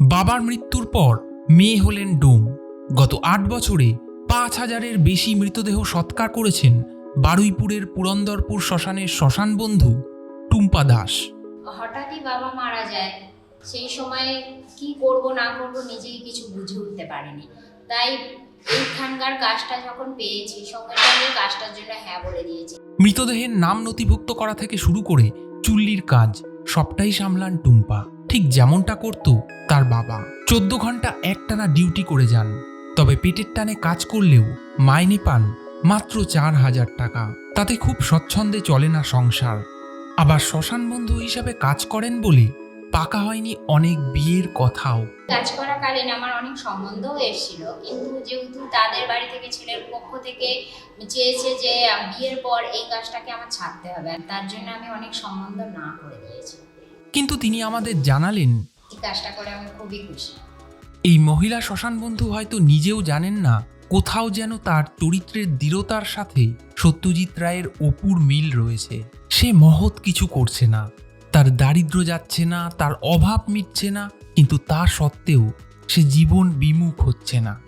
বাবার মৃত্যুর পর মেয়ে হলেন ডোম। গত আট বছরে পাঁচ হাজারের বেশি মৃতদেহ সৎকার করেছেন বারুইপুরের পুরন্দরপুর শ্মশানের শ্মশান বন্ধু টুম্পা দাস। হঠাৎই বাবা মারা যায়। সেই সময় কি করব না করব নিজেই কিছু বুঝে উঠতে পারিনি। তাই এইখানকার কাজটা যখন পেয়েছি সঙ্গে সঙ্গে কাজটার জন্য হ্যাঁ বলে দিয়েছি। মৃতদেহের নাম নথিভুক্ত করা থেকে শুরু করে চুল্লির কাজ সবটাই সামলান টুম্পা। ঠিক যেমনটা করত তার বাবা। চোদ্দ ঘণ্টা একটানা ডিউটি করে যান, তবে পেটের টানে কাজ করলেও মাইনে পান মাত্র চার হাজার টাকা। তাতে খুব স্বচ্ছন্দে চলে না সংসার। আবার শ্মশান বন্ধু হিসাবে কাজ করেন বলে পাকা হয়নি অনেক বিয়ের কথাও। কাজ করাকালীন আমার অনেক সম্বন্ধও এসেছিল, কিন্তু যেহেতু তাদের বাড়ি থেকে, ছেলের পক্ষ থেকে চেয়েছে যে, বিয়ের পর এই কাজটাকে আমার ছাড়তে হবে, তার জন্য আমি অনেক সম্বন্ধ না করে দিয়েছি। কিন্তু তিনি আমাদের জানালেন। এই কাজটা করে আমি খুবই খুশি। এই মহিলা শ্মশান বন্ধু হয়তো নিজেও জানেন না কোথাও যেন তার চরিত্রের দৃঢ়তার সাথে সত্যজিৎ রায়ের অপুর মিল রয়েছে। সে মহৎ কিছু করছে না। তার দারিদ্র্য যাচ্ছে না তার অভাব মিটছে না কিন্তু তা সত্ত্বেও সে জীবন বিমুখ হচ্ছে না।